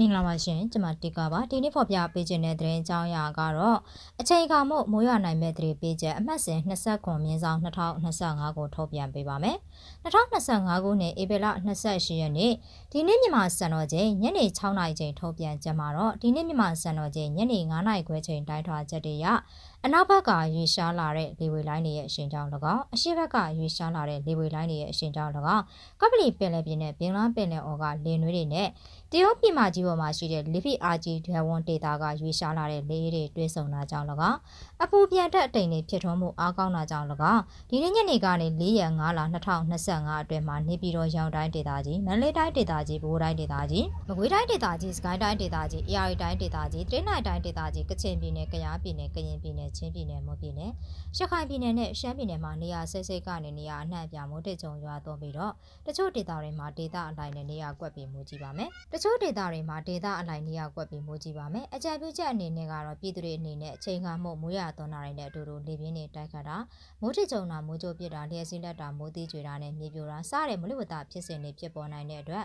မင်္ဂလာပါရှင်ကျွန်မတီကာပါဒီနေ့ဖော်ပြပေးခြင်းတဲ့သတင်းအကြောင်းအရာကတော့အချိန်အခါမို့မိုးရွာနိုင်မဲ့သတင်းပေးချက်အမှတ်စဉ်29မြင်းဆောင်2025ကိုထုတ်ပြန်ပေးပါမယ်2025ခုနှစ်ဧပြီလ28ရက်နေ့ဒီနေ့မြန်မာစံတော်ချိန်ညနေ6နာရီချိန်ထုတ်ပြန်ချက်မှာတော့ဒီနေ့မြန်မာစံတော်ချိန်ညနေ9နာရီခွဲချိန်တိုင်းထွာချက်တွေရအနောက်ဘက်ကရွေရှားလာတဲ့လေဝေလိုင်းတွေရဲ့အရှင်ကြောင့်၎င်းအရှေ့ဘက်ကရွေရှားလာတဲ့လေဝေလိုင်းတွေရဲ့အရှင်ကြောင့်၎င်းကပလီပင်လယ်ပြင်နဲ့ဘင်္ဂလားပင်လယ်အော်ကလေနွေးတွေနဲ့ တရုတ်ပြည်မကြီးပေါ်မှာရှိတဲ့လီဖီအာဂျီဒဝွန်ဒေတာကရွေရှားလာတဲ့လေအေးတွေတွဲဆုံတာကြောင့်၎င်းအပူပြန်တက်အတိမ်တွေဖြစ်ထွန်းမှုအားကောင်းတာကြောင့်၎င်းဒီနေ့ညနေကနေ၄ရက်5လ2025အတွင်းမှာနေပြည်တော်ရောင်တိုင်းဒေတာကြီးမန္တလေးတိုင်းဒေတာကြီးဘိုးတိုင်းဒေတာကြီးမကွေးတိုင်းဒေတာကြီးစကိုင်းတိုင်းဒေတာကြီးအေရီတိုင်းဒေတာကြီးတရိတ်နိုင်တိုင်းဒေတာကြီးကချင်ပြည်နယ်ကယားပြည်နယ်ကရင်ပြည်နယ်ချင်းပြည်နယ်မွန်ပြည်နယ်ရခိုင်ပြည်နယ်နဲ့ရှမ်းပြည်နယ်မှာနေရာစိတ်စိတ်ကနေနေရာအနှံ့ပြမိုးတက်ကြုံရွာသွန်းပြီးတော့တချို့ဒေတာတွေမှာဒေတာအလိုက်နဲ့နေရာကွက်ပြီးမူကြည့်ပါမယ်တချို့ဒေတာတွေမှာဒေတာအလိုက်နေရာကွက်ပြီးမူကြည့်ပါမယ်အကြံပြုချက်အနေနဲ့ကတော့ပြည်သူတွေအနေနဲ့အချိန်ကမှုမိုးရသွန်းတာတွေနဲ့အတူတူလေပြင်းတွေတိုက်ခတ်တာမိုးထကြုံတာမိုးကြိုပစ်တာလျှက်စီးလက်တာမိုးသီးကြွေတာနဲ့မြေပြိုတာစတဲ့မလူဝတဖြစ်စဉ်တွေဖြစ်ပေါ်နိုင်တဲ့အတွက်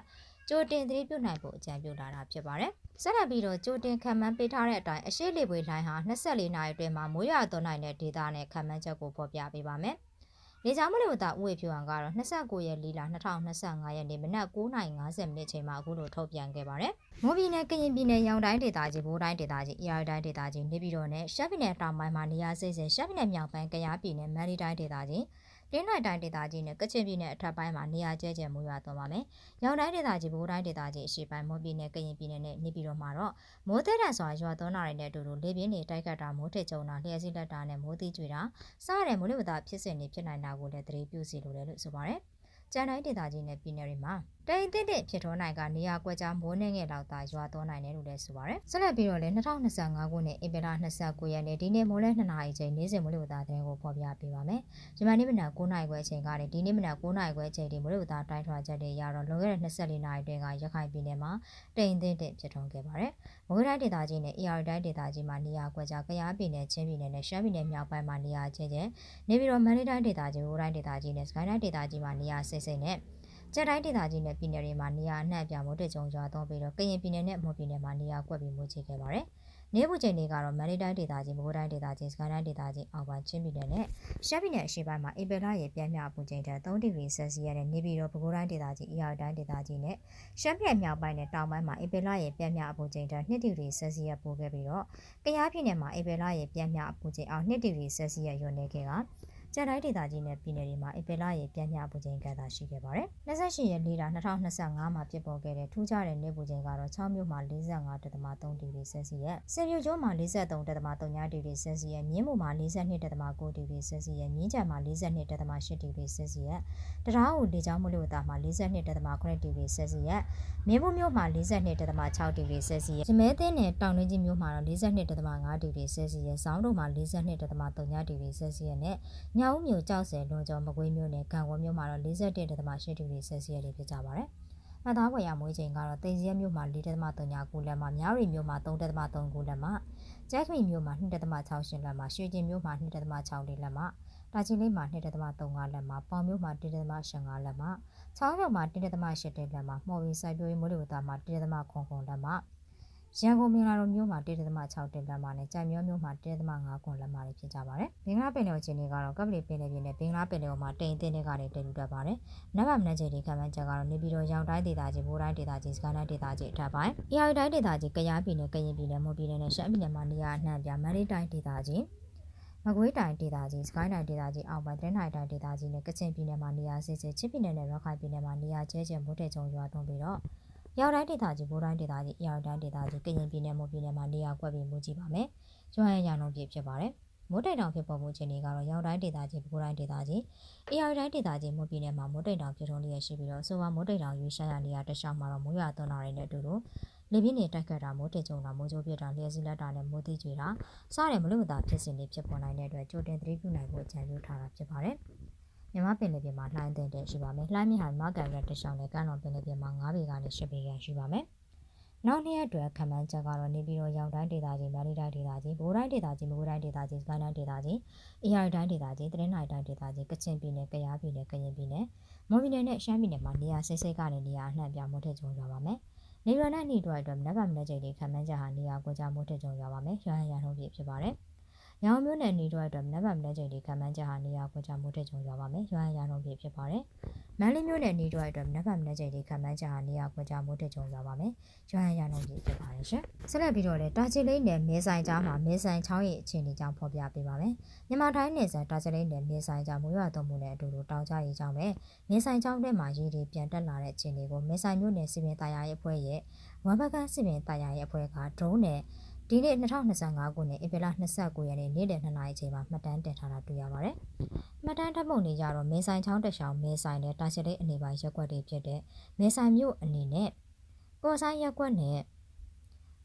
ကြိုတင်သတိပြုနိုင်ဖို့အကြံပြုလာတာဖြစ်ပါတယ်။ဆက်လက်ပြီးတော့ကြိုတင်ခံမှန်းပေးထားတဲ့အတိုင်းအရှိလေပွေလိုင်းဟာ24နာရီအတွင်းမှာမိုးရွာသွန်းနိုင်တဲ့ဒေသနဲ့ခံမှန်းချက်ကိုဖော်ပြပေးပါမယ်။ လေကြောင်းမလို့တာဥဝေဖြူအောင်ကတော့29ရက်လီလာ2025ရက်နေ့မနက်9:50မိနစ်ချိန်မှာအခုလိုထုတ်ပြန်ခဲ့ပါတယ်။မိုးပြည်နယ်ကရင်ပြည်နယ်ရောင်တိုင်းဒေသကြီးဘိုးတိုင်းဒေသကြီးအေရတိုင်းဒေသကြီးနေပြည်တော်နဲ့ရှမ်းပြည်နယ်တောင်ပိုင်းမှာနေရာစိတ်စဉ်ရှမ်းပြည်နယ်မြောက်ပိုင်းကယားပြည်နယ်မန္တလေးတိုင်းဒေသကြီး ရင်းနိုင်တိုင်းဒေသကြီးနဲ့ကချင်ပြည်နယ်အထက်ပိုင်းမှာနေရာကျဲကျဲမူရွာသွန်းပါမယ်။ရောင်တိုင်းဒေသကြီးဘိုးတိုင်းဒေသကြီးအရှေ့ပိုင်းမွန်ပြည်နယ်ကရင်ပြည်နယ်နဲ့နေပြည်တော်မှာတော့မိုးသက်တန်စွာရွာသွန်းတာတွေနဲ့အတူတူလေပြင်းတွေတိုက်ခတ်တာမိုးထစ်ကြုံတာလျှက်စီးလက်တာနဲ့မိုးသီးကြွေတာစတဲ့မိုးလေဝသဖြစ်စဉ်တွေဖြစ်နိုင်တာကိုလည်းသတိပြုစီလိုတယ်လို့ဆိုပါတယ်။ကျန်တိုင်းဒေသကြီးနဲ့ပြည်နယ်တွေမှာ တိမ်တစ်တစ်ဖြစ်ထွန်းနိုင်ကနေရာကွက်ကြားမိုးနှင်းငယ်လောက်သာရွာသွန်းနိုင်တယ်လို့လည်းဆိုပါတယ်။ဆက်လက်ပြီးတော့လည်း2025ခုနှစ်ဧပြီလ29ရက်နေ့ဒီနေ့မိုးလဲ2နာရီချိန်နေ့စဉ်မိုးလေဝသသတင်းကိုဖော်ပြပေးပါမယ်။ဂျမနီမနက်9နာရီခွဲချိန်ကနေဒီနေ့မနက်9နာရီခွဲချိန်ဒီမိုးလေဝသတိုင်းထွာချက်တွေရတော့လွန်ခဲ့တဲ့24နာရီတွင်ကရခိုင်ပြည်နယ်မှာတိမ်တစ်တစ်ဖြစ်ထွန်းခဲ့ပါတယ်။မကွေးတိုင်းဒေသကြီးနဲ့ AR တိုင်းဒေသကြီးမှာနေရာကွက်ကြားကယားပြည်နယ်ချင်းပြည်နယ်နဲ့ရှမ်းပြည်နယ်မြောက်ပိုင်းမှာနေရာချင်းချင်းနေပြီးတော့မန္တလေးတိုင်းဒေသကြီး၊ဘိုးတိုင်းဒေသကြီးနဲ့စကိုင်းတိုင်းဒေသကြီးမှာနေရာစိတ်စိတ်နဲ့ ကျက်တိုင်းဒေသကြီးနဲ့ပြည်နယ်တွေမှာနေရာအနှံ့ပြမိုးတက်ကြုံရွာသွန်းပြီးတော့ကရင်ပြည်နယ်နဲ့မွန်ပြည်နယ်မှာနေရာကွက်ပြီးမိုးချခဲ့ပါတယ်။နေပူချိန်တွေကတော့မန္တလေးတိုင်းဒေသကြီး၊မကွေးတိုင်းဒေသကြီး၊စကိုင်းတိုင်းဒေသကြီးအောက်ပိုင်းချင်းပြည်နယ်နဲ့ရှမ်းပြည်နယ်အရှေ့ပိုင်းမှာဧပြီလရဲ့ပြန်မြပူချိန်ထက်3ဒီဂရီဆယ်စီယပ်နဲ့နေပြည်တော်ပဲခူးတိုင်းဒေသကြီး၊အေရတိုင်းဒေသကြီးနဲ့ရှမ်းပြည်မြောက်ပိုင်းနဲ့တောင်ပိုင်းမှာဧပြီလရဲ့ပြန်မြပူချိန်ထက်2ဒီဂရီဆယ်စီယပ်ပိုခဲ့ပြီးတော့ကယားပြည်နယ်မှာဧပြီလရဲ့ပြန်မြပူချိန်အောင်2ဒီဂရီဆယ်စီယပ်ညွှန်နေခဲ့တာ ကျန်တိုင်းဒေသကြီးနဲ့ပြည်နယ်တွေမှာဧပြီလရေပြန်မြပူချိန်ကသာရှိခဲ့ပါတယ်။28ရက်၄လ2025မှာဖြစ်ပေါ်ခဲ့တဲ့ထူးခြားတဲ့နေပူချိန်ကတော့6မြို့မှာ45.3ဒီဂရီဆယ်စီယပ်၊စင်ပြူကျွန်းမှာ43.3ဒီဂရီဆယ်စီယပ်၊မြင်းမူမှာ42.9ဒီဂရီဆယ်စီယပ်၊မြင်းကြံမှာ42.8ဒီဂရီဆယ်စီယပ်၊တရားဟုလေကြောင်းမလို့တာမှာ42.8ဒီဂရီဆယ်စီယပ်၊မြင်းမူမြို့မှာ42.6ဒီဂရီဆယ်စီယပ်၊ရမဲသင်းနဲ့တောင်တွင်းကြီးမြို့မှာတော့42.5ဒီဂရီဆယ်စီယပ်၊ဇောင်းတို့မှာ42.3ဒီဂရီဆယ်စီယပ်နဲ့ညောင်မြို့ကြောက်စဲလွန်ကျော်မကွေးမြို့နယ်ကံဝမြို့မှာတော့41.8ဒီဂရီဆယ်စီယပ်တွေဖြစ်ကြပါတယ်။မှတ်သားဖွယ်ရမွေးချိန်ကတော့တိန်စီရမြို့မှာ4.39လက်မှမြားရီမြို့မှာ3.39လက်မှကျဲခမီမြို့မှာ2.68လက်မှရွှေကျင်မြို့မှာ2.64လက်မှတာချီလိမ့်မှာ2.35လက်မှပေါင်မြို့မှာ1.85လက်မှချောင်းမြို့မှာ1.8လက်မှမော်ဝီစိုက်ပျိုးရေးမိုးလေဝသမှာ1.9လက်မှ ရန်ကုန်မင်္ဂလာတော်မြို့မှာ1.6တင်လက်မနဲ့ကြိုင်မြို့မြို့မှာ1.5ခွန်လက်မတွေဖြစ်ကြပါတယ်။မင်္ဂလာပင်လယ်ချင်းတွေကတော့ကပ်ပလီပင်လယ်ပြင်နဲ့ဘင်္ဂလားပင်လယ်မှာတိမ်တင်းတွေကနေတည်လူတတ်ပါတယ်။နဗမနက်ချိန်ဒီခံမှန်းချက်ကတော့နေပြည်တော်ရောင်တိုင်းဒေသကြီး၊ဘိုးတိုင်းဒေသကြီး၊စကိုင်းတိုင်းဒေသကြီးအထက်ပိုင်း၊အေရတိုင်းဒေသကြီး၊ကယားပြည်နယ်၊ကရင်ပြည်နယ်၊မွန်ပြည်နယ်နဲ့ရှမ်းပြည်နယ်မှာနေရာအနှံ့ပြမန္တလေးတိုင်းဒေသကြီးမကွေးတိုင်းဒေသကြီး၊စကိုင်းတိုင်းဒေသကြီးအောက်ပိုင်း၊တိုင်းတိုင်းဒေသကြီးနဲ့ကချင်ပြည်နယ်မှာနေရာစစ်စစ်ချစ်ပြည်နယ်နဲ့ရခိုင်ပြည်နယ်မှာနေရာကျဲကျဲမိုးတဲ့ကြုံရွာသွန်းပြီးတော့ ရောက်တိုင်းဒေသကြီး၊ဘိုးတိုင်းဒေသကြီး၊ရောက်တိုင်းဒေသကြီး၊ကရင်ပြည်နယ်၊မွန်ပြည်နယ်မှာနေရာကွက်ပြီးမူကြည့်ပါမယ်။ကျွမ်းရရနှုံပြည့်ဖြစ်ပါတယ်။မိုးတိတ်တောင်ဖြစ်ပေါ်မှုအခြေအနေကတော့ရောက်တိုင်းဒေသကြီး၊ဘိုးတိုင်းဒေသကြီး၊အေရတိုင်းဒေသကြီး၊မွန်ပြည်နယ်မှာမိုးတိတ်တောင်ဖြစ်ထွန်းလျက်ရှိပြီးတော့ဆိုပါမိုးတိတ်တောင်ရွေးရှားရနေရတခြားမှာတော့မိုးရွာသွန်းတာတွေနဲ့အတူတူလေပြင်းတွေတိုက်ခတ်တာမိုးတက်ကြုံတာမိုးကြိုးပြတာလျှက်စီးလက်တာနဲ့မိုးတိကျွေတာစတဲ့မလို့မသာဖြစ်စဉ်တွေဖြစ်ပေါ်နိုင်တဲ့အတွက်ကြိုတင်သတိပြုနိုင်ဖို့အကြံပြုထားတာဖြစ်ပါတယ်။ မြမပင်လယ်ပြင်မှာလှိုင်းတဲ့တဲ့ရှိပါမယ်။လှိုင်းမြဟာမကန်ရက်တရှောင်းနဲ့ကမ်းလွန်ပင်လယ်ပြင်မှာ9ပေကနေ10ပေရရှိပါမယ်။နောက်နှစ်ရက်အတွက်ခံမှန်းချက်ကတော့နေပြည်တော်ရောင်တိုင်းဒေသကြီး၊မန္တလေးတိုင်းဒေသကြီး၊ဘိုးတိုင်းဒေသကြီး၊မကွေးတိုင်းဒေသကြီး၊စကိုင်းတိုင်းဒေသကြီး၊အေရတိုင်းဒေသကြီး၊တရင်းနိုင်တိုင်းဒေသကြီး၊ကချင်ပြည်နယ်၊ကယားပြည်နယ်၊ကရင်ပြည်နယ်၊မွန်ပြည်နယ်နဲ့ရှမ်းပြည်နယ်မှာနေရာစိတ်စိတ်ကနေနေရာအနှံ့ပြမိုးထက်ကြုံကြပါမယ်။နေပြည်တော်နဲ့နှိတော်အတွက်မနက်ဖြန်မနက်ချိန်တွေခံမှန်းချက်ဟာနေရာကွက်ကြားမိုးထစ်ကြုံရွာပါမယ်ရွာရန်ရန်ထုံးပြဖြစ်ပါတယ်။ ရောင်မျိုးနယ်နေတော်အတွက်မနက်ဖြန်မနက်ချိန်တွေခံမှန်းချက်ဟာနေရာကွက်ကြားမိုးထစ်ကြုံရွာပါမယ်ရွာရန်ရန်ထုံးပြဖြစ်ပါတယ်။မန္တလေးမျိုးနယ်နေတော်အတွက်မနက်ဖြန်မနက်ချိန်တွေခံမှန်းချက်ဟာနေရာကွက်ကြားမိုးထစ်ကြုံရွာပါမယ်ရွာရန်ရန်ထုံးပြဖြစ်ပါတယ်ရှင်။ဆက်လက်ပြီးတော့လေတာချီလိမ့်နယ်မဲဆိုင်ကြားမှာမဲဆိုင်ချောင်းရဲ့အခြေအနေကြောင့်ဖော်ပြပေးပါမယ်။မြန်မာတိုင်းနယ်စပ်တာချီလိမ့်နယ်မဲဆိုင်ကြားမိုးရွာသွန်းမှုနဲ့အတူတူတောင်ကျရေးကြောင်းပဲမဲဆိုင်ချောင်းထဲမှာရေတွေပြန်တက်လာတဲ့အခြေအနေကိုမဲဆိုင်မျိုးနယ်စီမံသားရရဲ့အဖွဲ့ရဲ့ဝမ်ဘကန်စစ်ပင်တာယာရဲ့အဖွဲ့ကဒရုန်းနဲ့ ဒီနေ့2025ခုနှစ်ဧပြီလ29ရက်နေ့နေ့လယ်2နာရီအချိန်မှာမှတ်တမ်းတင်ထားတာတွေ့ရပါတယ်။မှတ်တမ်းထပ်ပုံတွေကြတော့မဲဆိုင်ချောင်းတက်ရှောင်းမဲဆိုင်နဲ့တာချစ်လေးအနေပိုင်းရက်ွက်တွေဖြစ်တဲ့မဲဆိုင်မြို့အနေနဲ့ပေါ်ဆိုင်ရက်ွက်နဲ့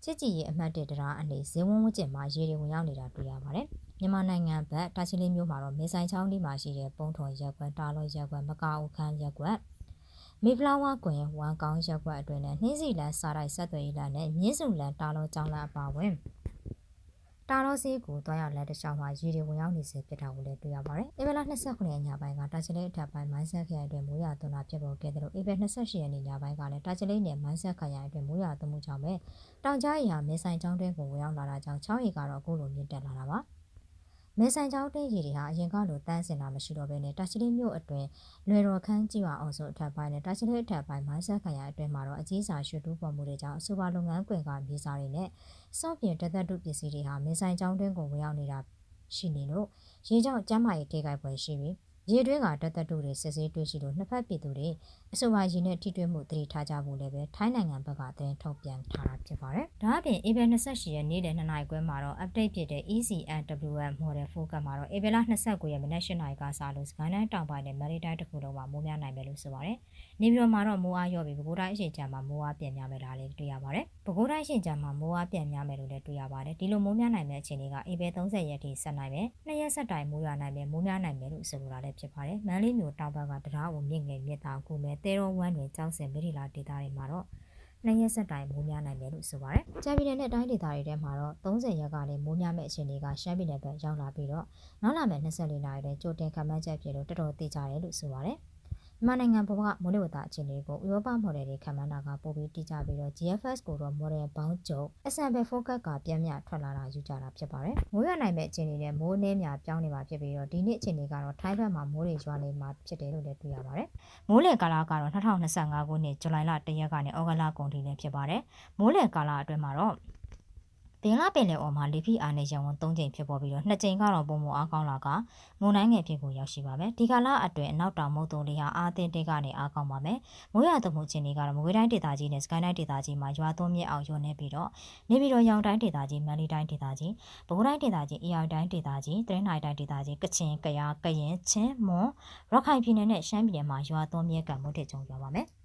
ချစ်ကြည်ရဲ့အမှတ်တတရာအနေဇင်းဝန်းဝကျင်မှာရေတွေဝင်ရောက်နေတာတွေ့ရပါတယ်။မြန်မာနိုင်ငံဘက်တာချီလေးမြို့မှာတော့မဲဆိုင်ချောင်းဒီမှာရှိတဲ့ပုံထွန်ရက်ွက်တာလောရက်ွက်မကာအိုခန်းရက်ွက် မေဖလာဝါကွင်ဝမ်ကောင်းရက်ွက်အတွင်းနဲ့နှင်းစီလန်စားတိုက်ဆက်သွယ်ရေးလန်နဲ့မြင်းစုလန်တာလောကျောင်းလန်အပါဝင်တာလောစီကိုတွားရလက်တခြားမှာရေတွေဝင်ရောက်နေစေဖြစ်တာကိုလည်းတွေ့ရပါတယ်။ဧပြီလ29ရက်ညပိုင်းကတာချီလေးအထက်ပိုင်းမိုင်းဆက်ခရိုင်အတွင်းမိုးရွာသွန်းတာဖြစ်ပေါ်ခဲ့တယ်လို့ဧပြီ28ရက်နေ့ညပိုင်းကလည်းတာချီလေးနယ်မိုင်းဆက်ခရိုင်အတွင်းမိုးရွာသွန်းမှုကြောင့်ပဲတောင်ကြားရီဟာမဲဆိုင်ကျောင်းတွင်းကိုဝင်ရောက်လာတာကြောင့်ချောင်းရီကတော့အခုလိုမြင့်တက်လာတာပါ။ မဲဆိုင်ကျောင်းတင်းရီတွေဟာအရင်ကလိုတန်းစင်တာမရှိတော့ဘဲနဲ့တာချီလေးမြို့အတွင်းလွယ်တော်ခန်းကြီးဝအောင်စုအထက်ပိုင်းနဲ့တာချီလေးအထက်ပိုင်းမိုင်းဆက်ခရိုင်အတွင်းမှာတော့အကြီးစာရွှေတူးပေါ်မှုတွေကြောင့်အဆိုပါလုပ်ငန်းကွင်ကမြေစာတွေနဲ့စော့ပြင်တသက်တုပစ္စည်းတွေဟာမဲဆိုင်ကျောင်းတွင်းကိုဝင်ရောက်နေတာရှိနေလို့ရေကြောင့်ကျမ်းမာရေးထိခိုက်ပွဲရှိပြီးရေတွင်းကတသက်တုတွေစစ်ဆေးတွေ့ရှိလို့နှစ်ဖက်ပြည်သူတွေ အဆိုပါရေနဲ့ထိတွေ့မှုတတိထားကြဖို့လည်းပဲထိုင်းနိုင်ငံဘက်ကတင်ထုတ်ပြန်ထားတာဖြစ်ပါတယ်။ဒါအပြင် April 28ရက်နေ့လယ်2နာရီခွဲမှာတော့ update ဖြစ်တဲ့ ECNWM Model Focus မှာတော့ April 29ရက်မနက်8နာရီကစလို့စကိုင်းတိုင်းတောင်ပိုင်းနဲ့မရီတိုင်းတစ်ခုလုံးမှာမိုးများနိုင်မယ်လို့ဆိုပါတယ်။နေပြည်တော်မှာတော့မိုးအားရော့ပြီးပဲခူးတိုင်းအရှိန်ချမ်းမှာမိုးအားပြန်များမယ်ဒါလည်းတွေ့ရပါတယ်။ပဲခူးတိုင်းအရှိန်ချမ်းမှာမိုးအားပြန်များမယ်လို့လည်းတွေ့ရပါတယ်။ဒီလိုမိုးများနိုင်မယ့်အခြေအနေက April 30ရက်ထိဆက်နိုင်မယ်။နှစ်ရက်ဆက်တိုင်မိုးရွာနိုင်မယ်မိုးများနိုင်မယ်လို့ဆိုလိုတာလည်းဖြစ်ပါတယ်။မန္တလေးမြို့တောင်ဘက်ကတရားဝင်မြင့်ငယ်မြစ်တာကူမယ်တဲတော်ဝမ်းတွင်ကျောင်းစင်မိထီလာဒေသတွေမှာတော့နှစ်ရက်ဆက်တိုင်မိုးများနိုင်တယ်လို့ဆိုပါတယ်။ကြာပြည်နယ်နဲ့တိုင်းဒေသတွေထဲမှာတော့30ရက်ကနေမိုးများမဲ့အခြေအနေကရှမ်းပြည်နယ်ဘက်ရောက်လာပြီးတော့နောက်လာမဲ့24နာရီထဲကြိုတင်ခန့်မှန်းချက်ဖြစ်လို့တော်တော်သိကြတယ်လို့ဆိုပါတယ်။ မြန်မာနိုင်ငံဘဝမိုးလေဝသအခြေအနေကိုဥရောပမော်ဒယ်တွေခန့်မှန်းတာကပိုပြီးတိကျပြီးတော့ GFS ကိုတော့ model ပေါင်းကျုံ sample focus ကပြန်မြထွက်လာတာယူကြတာဖြစ်ပါတယ်။မိုးရနိုင်မဲ့အခြေအနေနဲ့မိုးနှင်းများပြောင်းနေမှာဖြစ်ပြီးတော့ဒီနေ့အခြေအနေကတော့ထိုင်းဘက်မှာမိုးတွေရွာနေမှာဖြစ်တယ်လို့လည်းတွေ့ရပါတယ်။မိုးလေကာလကတော့2025ခုနှစ်ဇူလိုင်လ1ရက်ကနေဩဂုတ်လကုန်ထိလည်းဖြစ်ပါတယ်။မိုးလေကာလအတွင်းမှာတော့ ဘင်္ဂလားပင်လယ်အော်မှာလေဖိအားနဲ့ရန်ဝန်၃ချိန်ဖြစ်ပေါ်ပြီးတော့နှစ်ချိန်ကတော့ပုံမအားကောင်းလာကမုန်တိုင်းငယ်ဖြစ်ကိုရောက်ရှိပါမယ်။ဒီကာလအတွင်းအနောက်တောင်မုတ်တုံလေးဟာအားသင့်တဲ့ကနေအားကောင်းပါမယ်။မိုးရွာသွန်းမှုချင်းတွေကတော့မကွေးတိုင်းဒေသကြီးနဲ့စကိုင်းတိုင်းဒေသကြီးမှာရွာသွန်းမြင့်အောင်ရွနေပြီးတော့နေပြီးတော့ရောင်တိုင်းဒေသကြီးမန္တလေးတိုင်းဒေသကြီးပဲခူးတိုင်းဒေသကြီးအေရတိုင်းဒေသကြီးတရင်းနိုင်တိုင်းဒေသကြီးကချင်ကယားကရင်ချင်းမွန်ရခိုင်ပြည်နယ်နဲ့ရှမ်းပြည်နယ်မှာရွာသွန်းမြင့်ကံမှုတဲ့ကြုံရွာပါမယ်။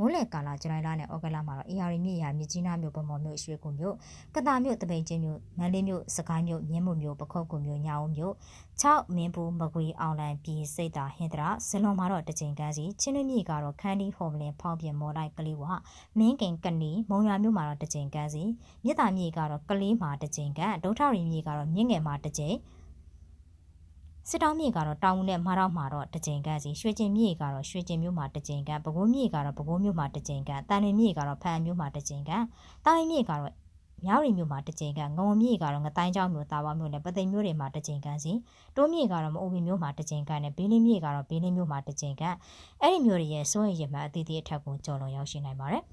မိုးလေကာလာဇူလိုင်လနဲ့ဩဂုတ်လမှာတော့ AR မြစ်ရာမြစ်ကြီးနားမြို့ဗမော်မြို့ရွှေကူမြို့ကတာမြို့တပိန်ချင်းမြို့မန္တလေးမြို့စကိုင်းမြို့မြင်းမှုမြို့ပခုတ်ကူမြို့ညောင်မြို့6မင်းဘူးမကွေအောင်လန်ပြည်စိတ်တာဟင်္ဒရာဇလွန်မှာတော့တကြိမ်ကန်းစီချင်းနှမြေကတော့ခန်းဒီဟော်မလင်ဖောင်းပြင်မော်လိုက်ကလေးဝမင်းကင်ကနီမုံရွာမြို့မှာတော့တကြိမ်ကန်းစီမြစ်တာမြေကတော့ကလေးမှာတကြိမ်ကန်းဒုထရီမြေကတော့မြင့်ငယ်မှာတကြိမ် စစ်တောင်းမြေကတော့တောင်ဦးနဲ့မာတော့မှာတော့တကြိမ်ကန်းစီရွှေကျင်မြေကတော့ရွှေကျင်မြို့မှာတကြိမ်ကန်းပဲခူးမြေကတော့ပဲခူးမြို့မှာတကြိမ်ကန်းတန်လွင်မြေကတော့ဖန်မြို့မှာတကြိမ်ကန်းတာဝင်းမြေကတော့မြောက်ရီမြို့မှာတကြိမ်ကန်းငုံမြေကတော့ငတိုင်းကျောင်းမြို့တာဝါမြို့နဲ့ပသိမ်မြို့တွေမှာတကြိမ်ကန်းစီတိုးမြေကတော့မအိုဘီမြို့မှာတကြိမ်ကန်းနဲ့ဘေးလင်းမြေကတော့ဘေးလင်းမြို့မှာတကြိမ်ကန်းအဲ့ဒီမြို့တွေရဲ့စိုးရိမ်ရမှအသီးသီးအထက်ကိုကျော်လွန်ရောက်ရှိနိုင်ပါတယ်